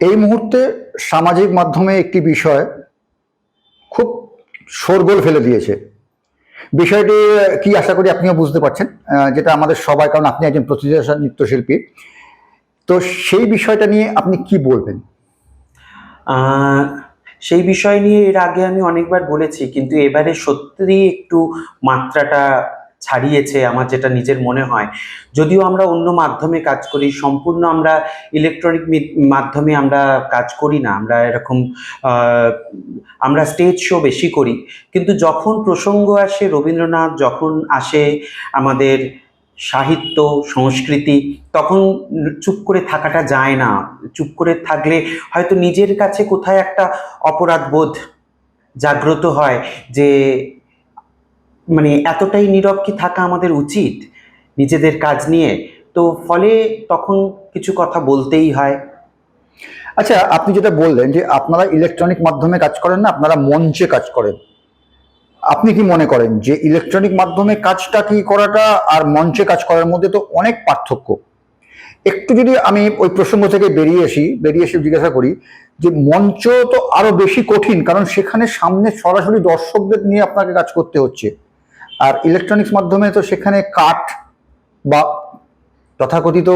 এই মুহূর্তে সামাজিক মাধ্যমে একটি বিষয় খুব শোরগোল ফেলে দিয়েছে। বিষয়টি কি আশা করি আপনিও বুঝতে পারছেন যেটা আমাদের সবাই, কারণ আপনি একজন প্রতিযোগিতা নৃত্যশিল্পী। তো সেই বিষয়টা নিয়ে আপনি কি বলবেন? সেই বিষয় নিয়ে এর আগে আমি অনেকবার বলেছি, কিন্তু এবারে সত্যি একটু মাত্রাটা ছাড়িয়েছে, আমার যেটা নিজের মনে হয়। যদিও আমরা অন্য মাধ্যমে কাজ করি, সম্পূর্ণ আমরা ইলেকট্রনিক মাধ্যমে আমরা কাজ করি না, আমরা এরকম আমরা স্টেজ শো বেশি করি। কিন্তু যখন প্রসঙ্গ আসে, রবীন্দ্রনাথ যখন আসে আমাদের সাহিত্য, সংস্কৃতি, তখন চুপ করে থাকাটা যায় না। চুপ করে থাকলে হয়তো নিজের কাছে কোথায় একটা অপরাধ বোধ জাগ্রত হয় যে মানে এতটাই নীরব কি থাকা আমাদের উচিত নিজেদের কাজ নিয়ে? তো ফলে তখন কিছু কথা বলতেই হয়। আচ্ছা আপনি যেটা বললেন যে আপনারা ইলেকট্রনিক মাধ্যমে কাজ করেন না, আপনারা মঞ্চে কাজ করেন। আপনি কি মনে করেন যে ইলেকট্রনিক মাধ্যমে কাজটা কি করাটা আর মঞ্চে কাজ করার মধ্যে তো অনেক পার্থক্য? একটু যদি আমি ওই প্রসঙ্গ থেকে বেরিয়ে আসি, বেরিয়ে এসে জিজ্ঞাসা করি যে মঞ্চ তো আরও বেশি কঠিন, কারণ সেখানে সামনে সরাসরি দর্শকদের নিয়ে আপনাকে কাজ করতে হচ্ছে। আর ইলেকট্রনিক্স মাধ্যমে তো সেখানে কাট বা তথাকথিত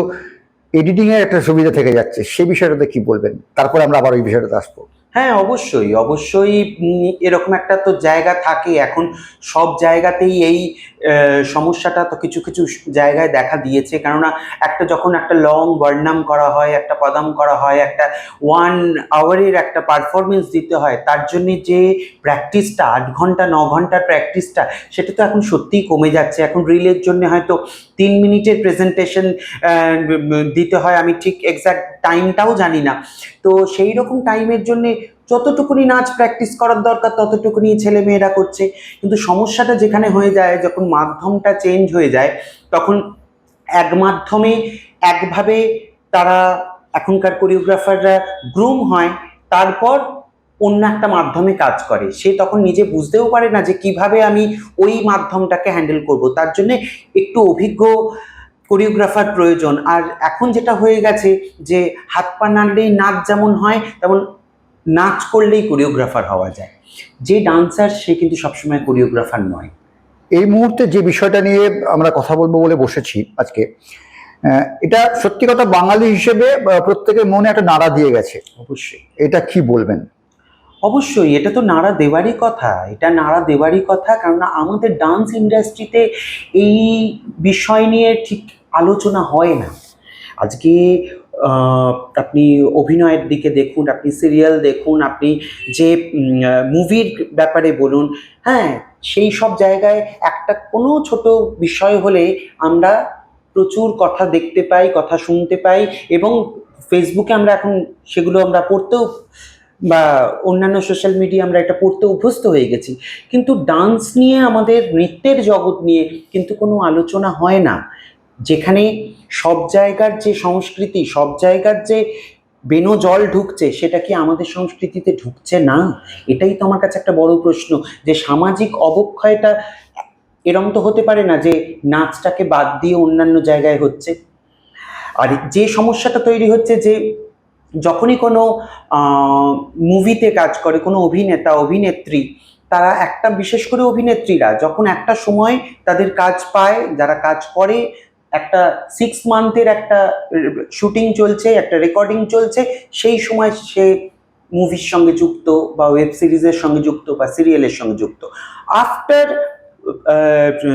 এডিটিংয়ের একটা সুবিধা থেকে যাচ্ছে। সে বিষয়টাতে কি বলবেন? তারপরে আমরা আবার ওই বিষয়টাতে আসব। হ্যাঁ অবশ্যই অবশ্যই এরকম একটা তো জায়গা থাকে। এখন সব জায়গাতেই এই সমস্যাটা তো কিছু কিছু জায়গায় দেখা দিয়েছে। কেননা একটা যখন একটা লং বর্ণাম করা হয়, একটা পদাম করা হয়, একটা ওয়ান আওয়ারের একটা পারফরমেন্স দিতে হয়, তার জন্য যে প্র্যাকটিসটা আট ঘণ্টা, ন ঘণ্টার প্র্যাকটিসটা সেটা তো এখন সত্যিই কমে যাচ্ছে। এখন রিলের জন্য হয়তো তিন মিনিটের প্রেজেন্টেশন দিতে হয়। আমি ঠিক এক্স্যাক্ট টাইমটাও জানি না। তো সেই রকম টাইমের জন্য যতটুকুনি নাচ প্র্যাকটিস করার দরকার, ততটুকুনি ছেলে মেয়েরা করছে। কিন্তু সমস্যাটা যেখানে হয়ে যায়, যখন মাধ্যমটা চেঞ্জ হয়ে যায়, তখন এক মাধ্যমে একভাবে তারা এখনকার কোরিওগ্রাফাররা গ্রুম হয়, তারপর অন্য একটা মাধ্যমে কাজ করে। সে তখন নিজে বুঝতেও পারে না যে কীভাবে আমি ওই মাধ্যমটাকে হ্যান্ডেল করব। তার জন্য একটু অভিজ্ঞ কোরিওগ্রাফার প্রয়োজন। আর এখন যেটা হয়ে গেছে যে হাত পা নাড়লেই নাচ যেমন হয়, তেমন নাচ করলেই কোরিওগ্রাফার হওয়া যায়। যে ডান্সার সে কিন্তু সবসময় কোরিওগ্রাফার নয়। এই মুহূর্তে যে বিষয়টা নিয়ে আমরা কথা বলব বলে বসেছি আজকে এটা সত্যি কথা বাঙালি হিসেবে প্রত্যেকের মনে একটা নাড়া দিয়ে গেছে। অবশ্যই। এটা কি বলবেন? অবশ্যই এটা তো নাড়া দেওয়ারই কথা। এটা নাড়া দেওয়ারই কথা কেননা আমাদের ডান্স ইন্ডাস্ট্রিতে এই বিষয় নিয়ে ঠিক আলোচনা হয় না। আজকে আপনি অভিনয়ের দিকে দেখুন, আপনি সিরিয়াল দেখুন, আপনি যে মুভির ব্যাপারে বলুন হ্যাঁ সেই সব জায়গায় একটা কোনো ছোট বিষয় হলে আমরা প্রচুর কথা দেখতে পাই, কথা শুনতে পাই এবং ফেসবুকে আমরা এখন সেগুলো আমরা পড়তেও বা অন্যান্য সোশ্যাল মিডিয়া আমরা এটা পড়তে অভ্যস্ত হয়ে গেছি। কিন্তু ডান্স নিয়ে আমাদের নৃত্যের জগৎ নিয়ে কিন্তু কোনো আলোচনা হয় না। যেখানে সব জায়গার যে সংস্কৃতি, সব জায়গার যে বেনো জল ঢুকছে, সেটা কি আমাদের সংস্কৃতিতে ঢুকছে না? এটাই তো আমার কাছে একটা বড় প্রশ্ন যে সামাজিক অবক্ষয়টা এরম তো হতে পারে না যে নাচটাকে বাদ দিয়ে অন্যান্য জায়গায় হচ্ছে। আর যে সমস্যাটা তৈরি হচ্ছে যে যখনই কোনো মুভিতে কাজ করে, কোনো অভিনেতা, অভিনেত্রী, তারা একটা, বিশেষ করে অভিনেত্রীরা যখন একটা সময় তাদের কাজ পায়, যারা কাজ করে একটা সিক্স মান্থের একটা শুটিং চলছে, একটা রেকর্ডিং চলছে, সেই সময় সে মুভির সঙ্গে যুক্ত বা ওয়েব সিরিজের সঙ্গে যুক্ত বা সিরিয়ালের সঙ্গে যুক্ত। আফটার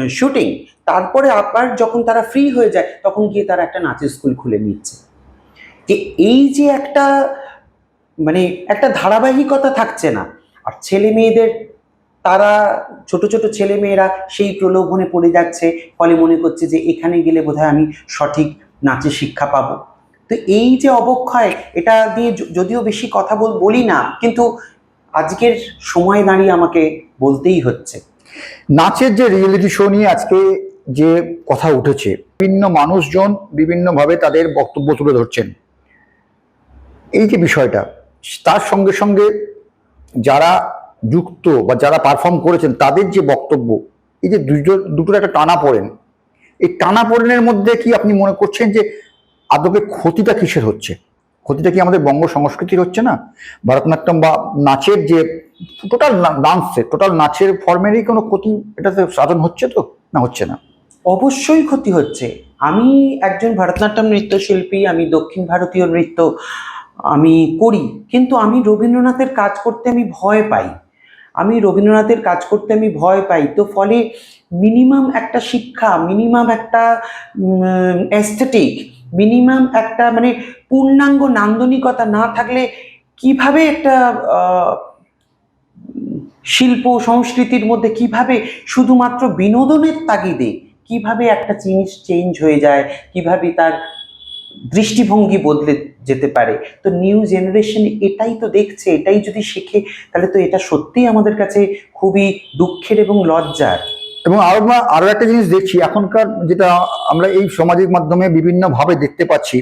শুটিং তারপরে আবার যখন তারা ফ্রি হয়ে যায়, তখন গিয়ে তারা একটা নাচের স্কুল খুলে নিচ্ছে। যে এই যে একটা মানে একটা ধারাবাহিকতা থাকছে না। আর ছেলে মেয়েদের তারা ছোট ছোট ছেলে মেয়েরা সেই প্রলোভনে পড়ে যাচ্ছে, ফলে মনে করছে যে এখানে গেলে বোধহয় আমি সঠিক নাচের শিক্ষা পাবো। তো এই যে অবক্ষয়, এটা দিয়ে যদিও বেশি কথা বল, বলি না, কিন্তু আজকের সময় দাঁড়িয়ে আমাকে বলতেই হচ্ছে। নাচের যে রিয়েলিটি শো নিয়ে আজকে যে কথা উঠেছে, বিভিন্ন মানুষজন বিভিন্নভাবে তাদের বক্তব্য তুলে ধরছেন। এই যে বিষয়টা, তার সঙ্গে সঙ্গে যারা যুক্ত বা যারা পারফর্ম করেছেন, তাদের যে বক্তব্য, এই যে দুটো দুটোর একটা টানা পড়েন এই টানা পড়েনের মধ্যে কি আপনি মনে করছেন যে আদপে ক্ষতিটা কিসের হচ্ছে? ক্ষতিটা কি আমাদের বঙ্গ সংস্কৃতির হচ্ছে না? ভারতনাট্যম বা নাচের যে টোটাল ডান্সের টোটাল নাচের ফর্মেরই কোনো ক্ষতি, এটাতে সাধন হচ্ছে তো? না হচ্ছে না? অবশ্যই ক্ষতি হচ্ছে। আমি একজন ভারতনাট্যম নৃত্যশিল্পী, আমি দক্ষিণ ভারতীয় নৃত্য আমি করি, কিন্তু আমি রবীন্দ্রনাথের কাজ করতে আমি ভয় পাই। আমি রবীন্দ্রনাথের কাজ করতে আমি ভয় পাই। তো ফলে মিনিমাম একটা শিক্ষা মিনিমাম একটা অ্যাস্থেটিক মিনিমাম একটা মানে পূর্ণাঙ্গ নান্দনিকতা না থাকলে কীভাবে একটা শিল্প সংস্কৃতির মধ্যে কীভাবে শুধুমাত্র বিনোদনের তাগিদে কীভাবে একটা জিনিস চেঞ্জ হয়ে যায়, কীভাবে তার দৃষ্টিভঙ্গি বদলে যেতে পারে। তো নিউ জেনারেশন এটাই তো দেখছে এটাই যদি শেখে তাহলে তো এটা সত্যিই আমাদের কাছে খুবই দুঃখের এবং লজ্জার। এবং আরও আমরা- আরও একটা জিনিস দেখছি এখনকার যেটা আমরা এই সামাজিক মাধ্যমে বিভিন্নভাবে দেখতে পাচ্ছি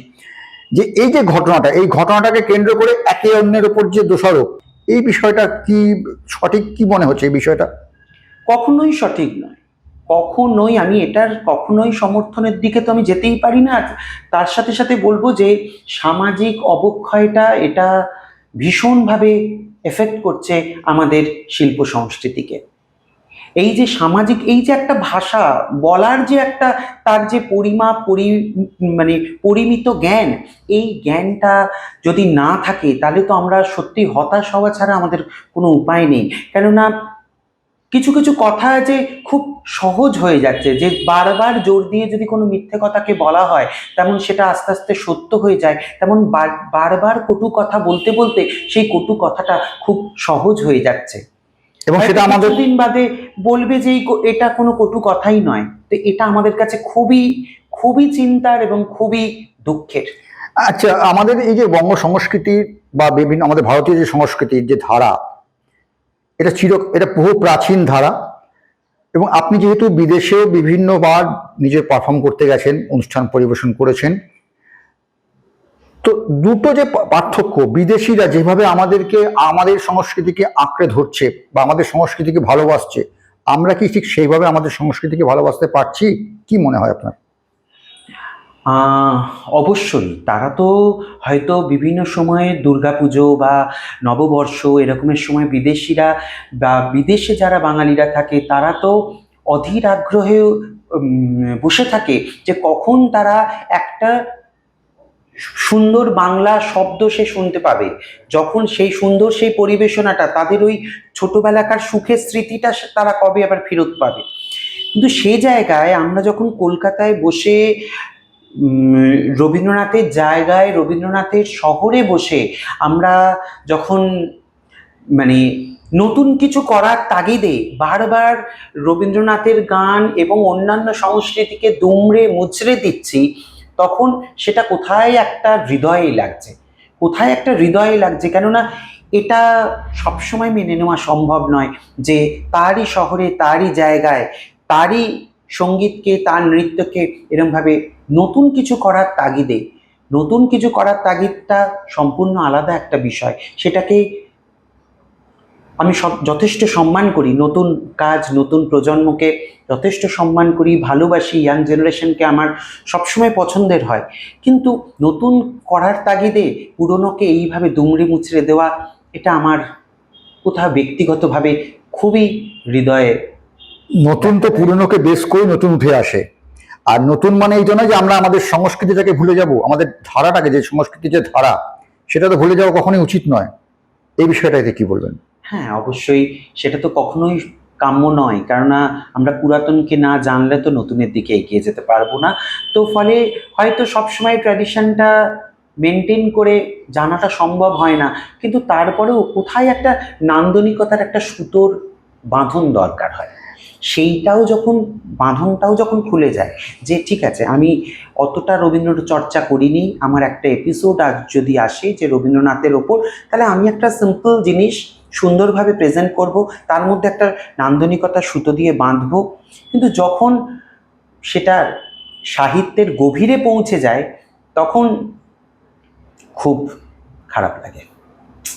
যে এই যে ঘটনাটা এই ঘটনাটাকে কেন্দ্র করে একে অন্যের উপর যে দোষারোপ এই বিষয়টা কি সঠিক কি মনে হচ্ছে এই বিষয়টা? কখনোই সঠিক নয়। কখনোই আমি এটার কখনোই সমর্থনের দিকে তো আমি যেতেই পারি না। তার সাথে সাথে বলব যে সামাজিক অবক্ষয়টা এটা ভীষণভাবে এফেক্ট করছে আমাদের শিল্প সংস্কৃতিকে। এই যে সামাজিক, এই যে একটা ভাষা, বলার যে একটা তার যে পরিমাপ পরি মানে পরিমিত জ্ঞান, এই জ্ঞানটা যদি না থাকে তাহলে তো আমরা সত্যি হতাশ হওয়া ছাড়া আমাদের কোনো উপায় নেই। কেননা কিছু কিছু কথা যে খুব সহজ হয়ে যাচ্ছে যে বারবার জোর দিয়ে যদি কোনো মিথ্যে কথাকে বলা হয় তেমন সেটা আস্তে আস্তে সত্য হয়ে যায় তেমন বারবার কটু কথা বলতে বলতে সেই কটু কথাটা খুব সহজ হয়ে যাচ্ছে। এবং সেটা আমাদের দিন বাদে বলবে যে এটা কোনো কটু কথাই নয়। তো এটা আমাদের কাছে খুবই খুবই চিন্তার এবং খুবই দুঃখের। আচ্ছা আমাদের এই যে বঙ্গ সংস্কৃতির বা বিভিন্ন আমাদের ভারতীয় যে সংস্কৃতির যে ধারা এটা চির, এটা বহু প্রাচীন ধারা এবং আপনি যেহেতু বিদেশেও বিভিন্নবার নিজে পারফর্ম করতে গেছেন, অনুষ্ঠান পরিবেশন করেছেন, তো দুটো যে পার্থক্য, বিদেশিরা যেভাবে আমাদেরকে, আমাদের সংস্কৃতিকে আঁকড়ে ধরছে বা আমাদের সংস্কৃতিকে ভালোবাসছে, আমরা কি ঠিক সেইভাবে আমাদের সংস্কৃতিকে ভালোবাসতে পারছি? কি মনে হয় আপনার? অবশ্যই। তারা তো হয়তো বিভিন্ন সময়ে দুর্গাপুজো বা নববর্ষ এরকমের সময় বিদেশিরা বা বিদেশে যারা বাঙালিরা থাকে, তারা তো অধীর আগ্রহে বসে থাকে যে কখন তারা একটা সুন্দর বাংলা শব্দ সে শুনতে পাবে। যখন সেই সুন্দর সেই পরিবেশনাটা, তাদের ওই ছোটবেলাকার সুখের স্মৃতিটা তারা কবে আবার ফেরত পাবে? কিন্তু সে জায়গায় আমরা যখন কলকাতায় বসে রবীন্দ্রনাথের জায়গায়, রবীন্দ্রনাথের শহরে বসে আমরা যখন মানে নতুন কিছু করার তাগিদে বারবার রবীন্দ্রনাথের গান এবং অন্যান্য সংস্কৃতিকে দুমড়ে মুচড়ে দিচ্ছি, তখন সেটা কোথায় একটা হৃদয়ে লাগছে। কোথায় একটা হৃদয়ে লাগছে কেননা এটা সবসময় মেনে নেওয়া সম্ভব নয় যে তারই শহরে, তারই জায়গায়, তারই সঙ্গীতকে, তার নৃত্যকে এরমভাবে নতুন কিছু করার তাগিদে, নতুন কিছু করার তাগিদটা সম্পূর্ণ আলাদা একটা বিষয়। সেটাকে আমি সব, যথেষ্ট সম্মান করি। নতুন কাজ, নতুন প্রজন্মকে যথেষ্ট সম্মান করি, ভালোবাসি ইয়াং জেনারেশনকে আমার সবসময় পছন্দের হয়। কিন্তু নতুন করার তাগিদে পুরনোকে এইভাবে দুমড়ে মুচড়ে দেওয়া, এটা আমার কোথাও ব্যক্তিগতভাবে খুবই হৃদয়ে নতুন তো পুরনোকে বেশ করে নতুন উঠে আসে। আর নতুন মানে এই জন্য যে আমরা আমাদের সংস্কৃতিটাকে ভুলে যাব, আমাদের ধারাটাকে, যে সংস্কৃতি যে ধারা, সেটা তো ভুলে যাওয়া কখনোই উচিত নয়। এই বিষয়টাতে কি বলবেন? হ্যাঁ অবশ্যই সেটা তো কখনোই কাম্য নয়, কেননা আমরা পুরাতনকে না জানলে তো নতুনের দিকে এগিয়ে যেতে পারব না। তো ফলে হয়তো সবসময় ট্র্যাডিশনটা মেনটেন করে জানাটা সম্ভব হয় না, কিন্তু তারপরেও কোথায় একটা নান্দনিকতার একটা সুতোর বাঁধন দরকার হয়। সেইটাও যখন, বাঁধনটাও যখন খুলে যায় যে ঠিক আছে, আমি অতটা রবীন্দ্র চর্চা করিনি, আমার একটা এপিসোড আজ যদি আসে যে রবীন্দ্রনাথের ওপর, তাহলে আমি একটা সিম্পল জিনিস সুন্দরভাবে প্রেজেন্ট করব, তার মধ্যে একটা নান্দনিকতা সুতো দিয়ে বাঁধবো। কিন্তু যখন সেটা সাহিত্যের গভীরে পৌঁছে যায়, তখন খুব খারাপ লাগে।